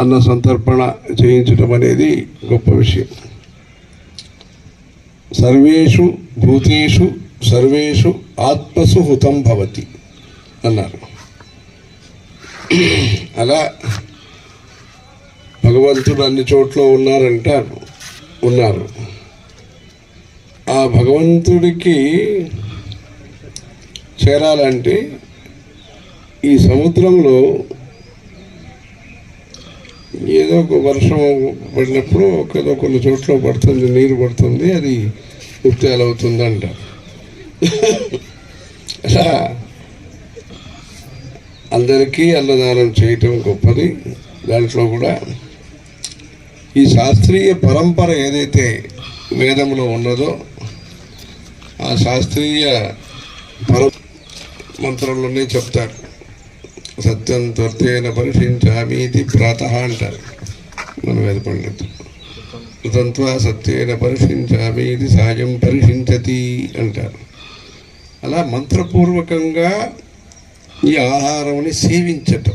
అన్న సంతర్పణ చేయించడం అనేది గొప్ప విషయం. సర్వేషు భూతేషు సర్వేషు ఆత్మసు హుతం భవతి అన్నారు. అలా భగవంతుడు అన్ని చోట్ల ఉన్నారంటారు ఉన్నారు. ఆ భగవంతుడికి చేరాలంటే ఈ సముద్రంలో ఏదో ఒక వర్షం పడినప్పుడు ఒకదో కొన్ని చోట్ల పడుతుంది నీరు పడుతుంది అది ముత్యాలు అవుతుంది అంట అలా అందరికీ అన్నదానం చేయటం గొప్పది. దాంట్లో కూడా ఈ శాస్త్రీయ పరంపర ఏదైతే వేదంలో ఉన్నదో ఆ శాస్త్రీయ పర మంత్రంలోనే చెప్తారు. సత్యం త్వర్తేన పరిశించామీతి ప్రాత అంటారు. మన వేద పండితులు. కృతంత్వా సత్యేన పరిశించామీతి సాయం పరిశించతి అంటారు. అలా మంత్రపూర్వకంగా ఈ ఆహారంని సేవించటం.